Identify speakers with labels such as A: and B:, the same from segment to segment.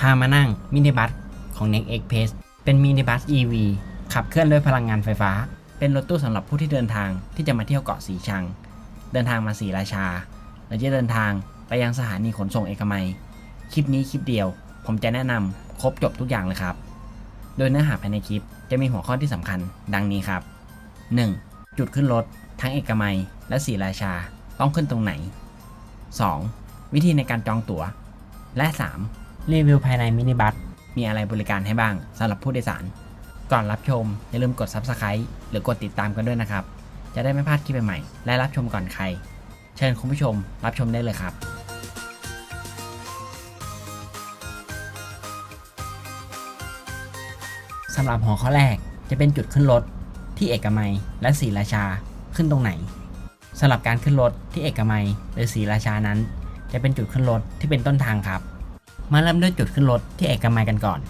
A: พามานั่งมินิบัสของ Next Express เป็นมินิบัส EV ขับเคลื่อนด้วยพลังงานไฟฟ้า เป็นรถตู้สำหรับผู้ที่เดินทางที่จะมาเที่ยวเกาะสีชัง เดินทางมาสีราชาหรือจะเดินทางไปยังสถานีขนส่งเอกมัย คลิปนี้คลิปเดียว ผมจะแนะนำครบจบทุกอย่างเลยครับ โดยเนื้อหาภายในคลิปจะมีหัวข้อที่สำคัญ ดังนี้ครับ 1. จุดขึ้นรถทั้งเอกมัยและศรีราชาต้องขึ้นตรงไหน 2. วิธีในการจองตั๋ว และ 3. รีวิวภายในมินิบัส มีอะไรบริการให้บ้างสำหรับผู้โดยสาร ก่อนรับชม อย่าลืมกด Subscribe หรือกดติดตามกันด้วยนะครับ จะได้ไม่พลาดคลิปใหม่ๆและรับชมก่อนใคร เชิญคุณผู้ชมรับชมได้เลยครับสำหรับหัวข้อแรกจะเป็นจุดขึ้นรถที่เอกมัยและศรีราชาขึ้นตรงไหนสำหรับการขึ้นรถที่เอกมัยหรือศรีราชานั้น จะเป็นจุดขึ้นรถที่เป็นต้นทางครับ มาเริ่มด้วยจุดขึ้นรถที่เอกมัยกันก่อน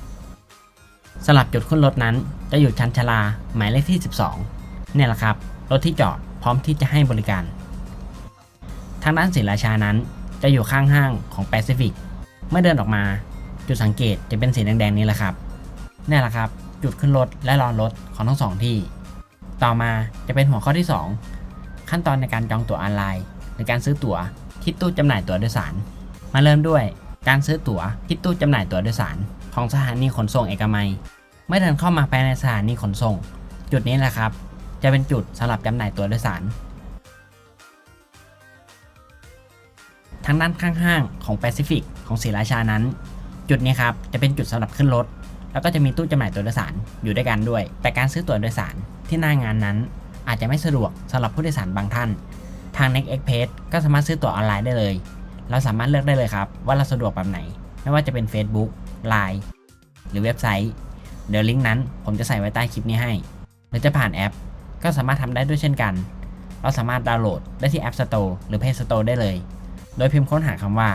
A: สำหรับจุดขึ้นรถนั้น จะอยู่ชั้นชลาหมายเลขที่ 12 เนี่ยแหละครับรถที่จอดพร้อมที่จะให้บริการ ทางด้านศรีราชานั้นจะอยู่ข้างห้างของแปซิฟิกเมื่อเดินออกมา จุดสังเกตจะเป็นสีแดงๆนี้แหละครับนี่แหละครับ จุดขึ้นรถและรอรถของทั้งสองที่ ต่อมาจะเป็นหัวข้อที่ 2 ขั้นตอนในการจองตั๋วออนไลน์หรือการซื้อตั๋วที่ตู้จำหน่ายตั๋วโดยสาร มาเริ่มด้วย การซื้อตั๋วที่ตู้จำหน่ายตั๋วโดยสาร ของสถานีขนส่งเอกมัย เมื่อเดินเข้ามาภายในสถานีขนส่ง จุดนี้แหละครับ จะเป็นจุดสำหรับจำหน่ายตั๋วโดยสารทางด้านข้างห้างของแปซิฟิกของศรีราชานั้น จุดนี้ครับจะเป็นจุดสำหรับขึ้นรถ แล้วก็จะมีตู้จำหน่ายตั๋วโดยสารอยู่ด้วยกันด้วย แต่การซื้อตั๋วโดยสารที่หน้างานนั้น อาจจะไม่สะดวกสำหรับผู้โดยสารบางท่าน ทาง Next Express ก็สามารถซื้อตั๋วออนไลน์ได้เลย เราสามารถเลือกได้เลยครับว่าเราสะดวกแบบไหน ไม่ว่าจะเป็น Facebook Line หรือเว็บไซต์ เดี๋ยวลิงก์นั้นผมจะใส่ไว้ใต้คลิปนี้ให้ หรือจะผ่านแอป ก็สามารถทำได้ด้วยเช่นกัน เราสามารถดาวน์โหลดได้ที่ App Store หรือ Play Store ได้เลย โดยพิมพ์ค้นหาคำว่า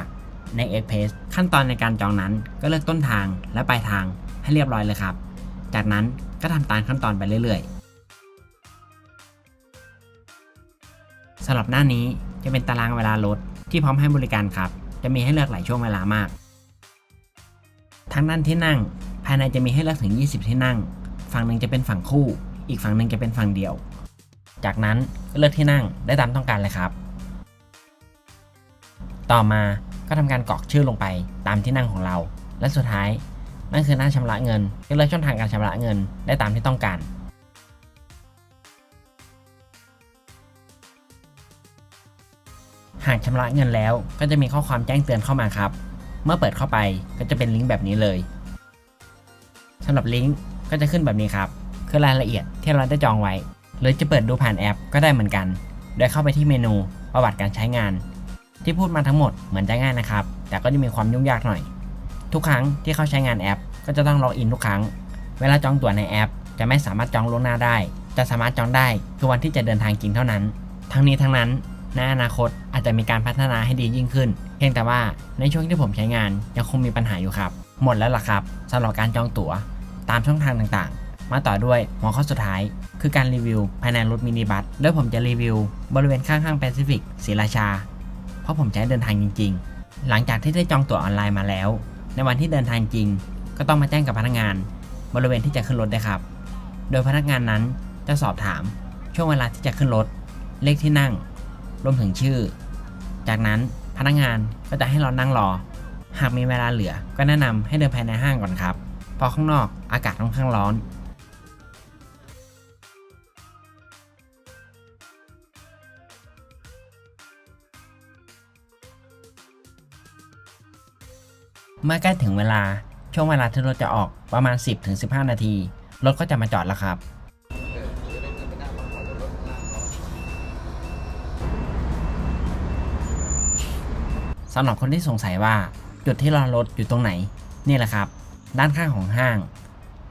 A: Next Express ขั้นตอนในการจองนั้นก็เลือกต้นทางและปลายทางให้เรียบร้อยเลยครับ จากนั้นก็ทำตามขั้นตอนไปเรื่อยๆสำหรับหน้านี้จะเป็นตารางเวลารถ ที่พร้อมให้บริการครับ จะมีให้เลือกหลายช่วงเวลามากทางด้านที่นั่ง ภายในจะมีให้เลือกถึง 20 ที่นั่ง ฝั่งหนึ่งจะเป็นฝั่งคู่ อีกฝั่งหนึ่งจะเป็นฝั่งเดียว จากนั้นเลือกที่นั่งได้ตามต้องการเลยครับ ต่อมาก็ทำการกรอกชื่อลงไปตามที่นั่งของเรา และสุดท้ายนั่นคือหน้าชำระเงินก็เลือกช่องทางการชำระเงินได้ตามที่ต้องการ หากชำระเงินแล้วก็จะมีข้อความแจ้งเตือนเข้ามาครับ เมื่อเปิดเข้าไปก็จะเป็นลิงก์แบบนี้เลยสำหรับลิงก์ก็จะขึ้นแบบนี้ครับ คือรายละเอียดที่เราได้จองไว้ หรือจะเปิดดูผ่านแอปก็ได้เหมือนกัน โดยเข้าไปที่เมนูประวัติการใช้งาน ที่พูดมาทั้งหมดเหมือนจะง่ายนะครับ แต่ก็จะมีความยุ่งยากหน่อย ทุกครั้งที่เข้าใช้งานแอป ก็จะต้องล็อกอินทุกครั้ง เวลาจองตั๋วในแอป จะไม่สามารถจองล่วงหน้าได้ จะสามารถจองได้คือวันที่จะเดินทางจริงเท่านั้น ทั้งนี้ทั้งนั้น ในอนาคตอาจจะมีการพัฒนาให้ดียิ่งขึ้น เพียงแต่ว่าในช่วงที่ผมใช้งานยังคงมีปัญหาอยู่ครับ หมดแล้วล่ะครับสำหรับการจองตั๋ว ตามช่องทางต่างๆ มาต่อด้วยหัวข้อสุดท้าย คือการรีวิวภายในรถมินิบัสโดยผมจะรีวิว บริเวณข้างๆแปซิฟิกศรีราชา เพราะผมใช้เดินทางจริง ๆ หลังจากที่ได้จองตั๋วออนไลน์มาแล้ว ในวันที่เดินทางจริง ก็ต้องมาแจ้งกับพนักงาน บริเวณที่จะขึ้นรถได้ครับ โดยพนักงานนั้นจะสอบถาม ช่วงเวลาที่จะขึ้นรถ เลขที่นั่ง รวมถึงชื่อ จากนั้นพนักงานก็จะให้เรานั่งรอ หากมีเวลาเหลือก็แนะนำให้เดินภายในห้างก่อนครับเพราะข้างนอกอากาศค่อนข้างร้อนเมื่อใกล้ถึงเวลาช่วงเวลาที่รถจะออกประมาณ 10-15 นาที รถก็จะมาจอดแล้วครับ สำหรับคนที่สงสัยว่าจุดที่รอรถอยู่ตรงไหน นี่แหละครับ ด้านข้างของห้าง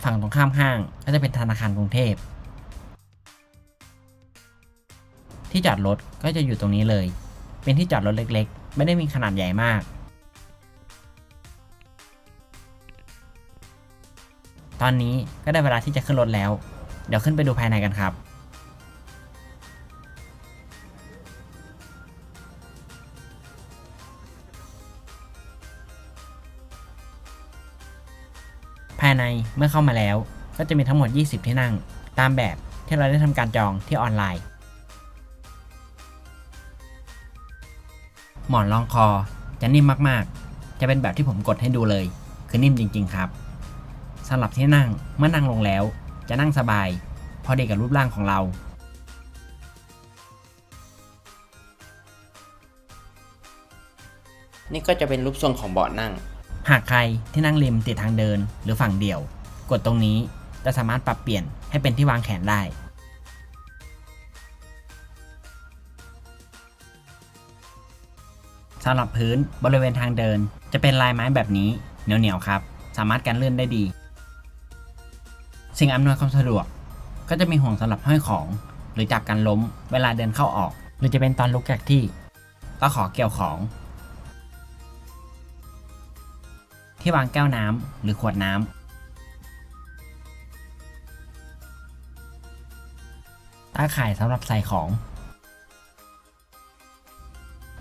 A: ฝั่งตรงข้ามห้างก็จะเป็นธนาคารกรุงเทพ ที่จอดรถก็จะอยู่ตรงนี้เลย เป็นที่จอดรถเล็กๆ ไม่ได้มีขนาดใหญ่มาก ตอนนี้ก็ได้เวลาที่จะขึ้นรถแล้ว เดี๋ยวขึ้นไปดูภายในกันครับายในเมื่อเข้ามาแล้ว ก็จะมีทั้งหมด 20 ที่นั่ง ตามแบบที่เราได้ทำการจองที่ออนไลน์ หมอนรองคอจะนิ่มมากๆ จะเป็นแบบที่ผมกดให้ดูเลย คือนิ่มจริง ๆ ครับสำหรับที่นั่งเมื่อนั่งลงแล้ว จะนั่งสบาย พอดีกับรูปร่างของเรานี่ก็จะเป็นรูปทรงของเบาะนั่ง หากใครที่นั่งริมติดทางเดินหรือฝั่งเดี่ยว กดตรงนี้จะสามารถปรับเปลี่ยนให้เป็นที่วางแขนได้ สำหรับพื้นบริเวณทางเดินจะเป็นลายไม้แบบนี้เหนียวๆครับ สามารถกันลื่อนได้ดี สิ่งอำนวยความสะดวก ก็จะมีห่วงสำหรับห้อยของ หรือจับกันล้มเวลาเดินเข้าออก หรือจะเป็นตอนลุกจากที่ ก็ขอเกี่ยวของ ที่วางแก้วน้ำหรือขวดน้ำตาข่ายสำหรับใส่ของ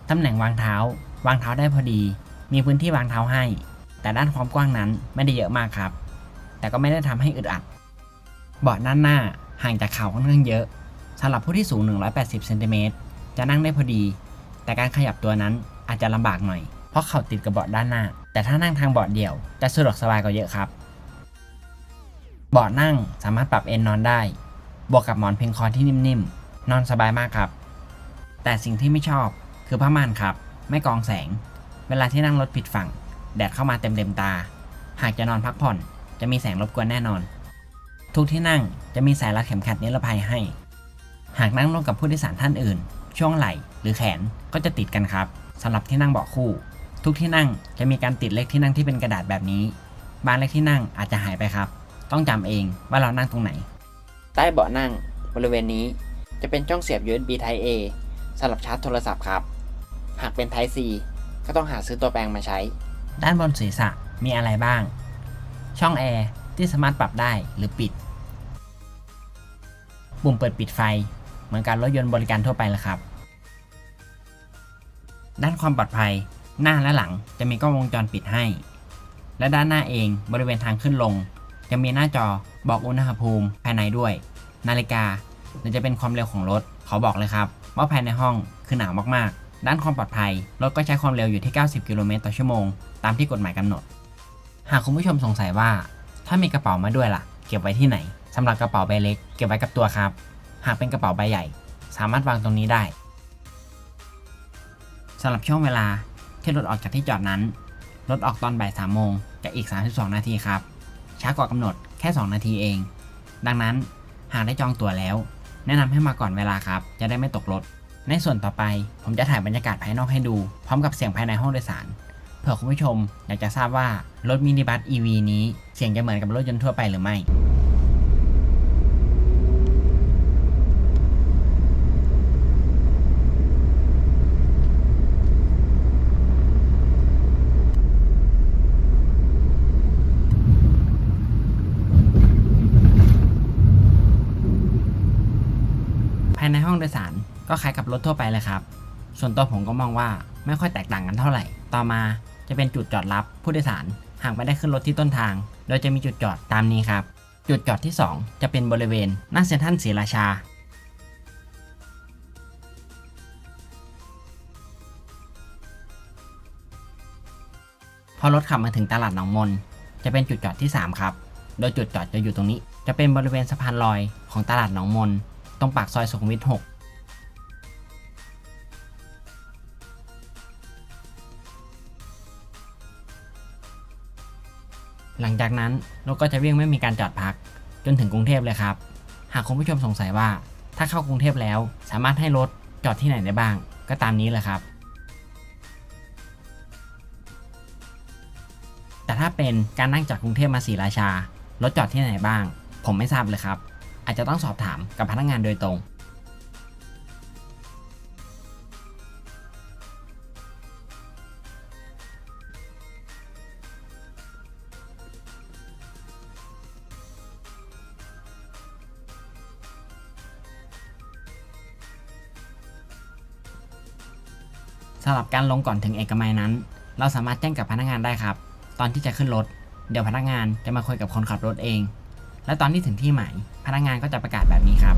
A: ตำแหน่งวางเท้า วางเท้าได้พอดี มีพื้นที่วางเท้าให้ แต่ด้านความกว้างนั้นไม่ได้เยอะมากครับ แต่ก็ไม่ได้ทำให้อึดอัด เบาะด้านหน้าห่างจากเข่าค่อนข้างเยอะสำหรับผู้ที่สูง 180เซนติเมตรจะนั่งได้พอดี แต่การขยับตัวนั้นอาจจะลำบากหน่อย เพราะเข่าติดกับเบาะด้านหน้า แต่ถ้านั่งทางเบาะเดี่ยวจะสะดวกสบายกว่าเยอะครับ เบาะนั่งสามารถปรับเอนนอนได้ บวกกับหมอนเพียงคอที่นิ่มๆ นอนสบายมากครับ แต่สิ่งที่ไม่ชอบคือผ้าม่านครับ ไม่กองแสง เวลาที่นั่งรถผิดฝั่ง แดดเข้ามาเต็มๆตา หากจะนอนพักผ่อน จะมีแสงรบกวนแน่นอน ทุกที่นั่งจะมีสายรัดเข็มขัดนิรภัยให้ หากนั่งร่วมกับผู้โดยสารท่านอื่น ช่วงไหล่หรือแขนก็จะติดกันครับสำหรับที่นั่งเบาะคู่ ทุกที่นั่งจะมีการติดเลขที่นั่งที่เป็นกระดาษแบบนี้ บางเลขที่นั่งอาจจะหายไปครับ ต้องจำเองว่าเรานั่งตรงไหน ใต้เบาะนั่งบริเวณนี้จะเป็นช่องเสียบ USB Type A สำหรับชาร์จโทรศัพท์ครับ หากเป็น Type C ก็ต้องหาซื้อตัวแปลงมาใช้ ด้านบนศีรษะมีอะไรบ้าง ช่องแอร์ที่สามารถปรับได้หรือปิด ปุ่มเปิดปิดไฟ เหมือนการรถยนต์บริการทั่วไปเลยครับ ด้านความปลอดภัย หน้าและหลังจะมีกล้องวงจรปิดให้ และด้านหน้าเองบริเวณทางขึ้นลง จะมีหน้าจอบอกอุณหภูมิภายในด้วย นาฬิกาหรือจะเป็นความเร็วของรถขอบอกเลยครับ ว่าภายในห้องคือหนาวมากๆ ด้านความปลอดภัย รถก็ใช้ความเร็วอยู่ที่ 90 กิโลเมตรต่อชั่วโมง ตามที่กฎหมายกำหนด หากคุณผู้ชมสงสัยว่า ถ้ามีกระเป๋ามาด้วยล่ะ เก็บไว้ที่ไหนสำหรับกระเป๋าใบเล็ก เก็บไว้กับตัวครับ หากเป็นกระเป๋าใบใหญ่ สามารถวางตรงนี้ได้สำหรับช่วงเวลา ที่รถออกจากที่จอดนั้น รถออกตอนบ่าย3โมงจะอีก 32 นาทีครับ ช้ากว่ากำหนดแค่ 2 นาทีเอง ดังนั้นหากได้จองตั๋วแล้ว แนะนำให้มาก่อนเวลาครับ จะได้ไม่ตกรถ ในส่วนต่อไปผมจะถ่ายบรรยากาศภายนอกให้ดู พร้อมกับเสียงภายในห้องโดยสาร เผื่อคุณผู้ชมอยากจะทราบว่ารถมินิบัส EV นี้เสียงจะเหมือนกับรถยนต์ทั่วไปหรือไม่ ภายในห้องโดยสาร ก็คล้ายกับรถทั่วไปเลยครับ ส่วนตัวผมก็มองว่าไม่ค่อยแตกต่างกันเท่าไหร่ ต่อมาจะเป็นจุดจอดรับผู้โดยสารหากไม่ได้ขึ้นรถที่ต้นทาง โดยจะมีจุดจอดตามนี้ครับ จุดจอดที่ 2 จะเป็นบริเวณหน้าเซ็นทรัลศรีราชา พอรถขับมาถึงตลาดหนองมน จะเป็นจุดจอดที่ 3 ครับ โดยจุดจอดจะอยู่ตรงนี้ จะเป็นบริเวณสะพานลอยของตลาดหนองมน ตรงปากซอยสุขุมวิท6 หลังจากนั้นรถก็จะวิ่งไม่มีการจอดพัก จนถึงกรุงเทพเลยครับ หากคุณผู้ชมสงสัยว่า ถ้าเข้ากรุงเทพแล้ว สามารถให้รถจอดที่ไหนได้บ้าง ก็ตามนี้เลยครับ แต่ถ้าเป็นการนั่งจากกรุงเทพมาศรีราชารถจอดที่ไหนบ้าง ผมไม่ทราบเลยครับ อาจจะต้องสอบถามกับพนักงานโดยตรงำหรับการลงก่อนถึงเอกมัยนั้น เราสามารถแจ้งกับพนักงานได้ครับ ตอนที่จะขึ้นรถ เดี๋ยวพนักงานจะมาคุยกับคนขับรถเอง และตอนที่ถึงที่หมายพนักงานก็จะประกาศแบบนี้ครับ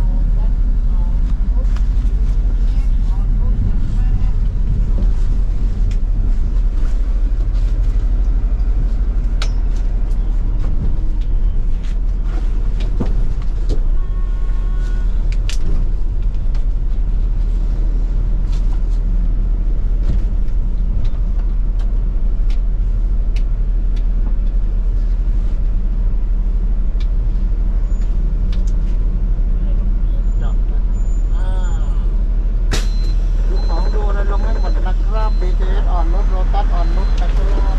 B: ดูของดูอะไรลงให้หมดนะครับ BTS อ่อนนุชโรตัสอ่อนนุชนะครับ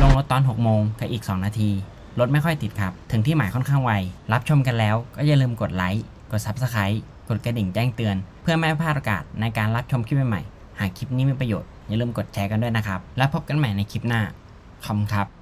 A: ลงรถต อน 6 โมงกับอีก 2 นาที รถไม่ค่อยติดครับ ถึงที่หมายค่อนข้างไว รับชมกันแล้วก็อย่าลืมกดไลค์ กด Subscribe กดกระดิ่งแจ้งเตือน เพื่อไม่ให้พลาดโอกาสในการรับชมคลิปใหม่ๆ หากคลิปนี้มีประโยชน์อย่าลืมกดแชร์กันด้วยนะครับ แล้วพบกันใหม่ในคลิปหน้า ขอบคุณครับ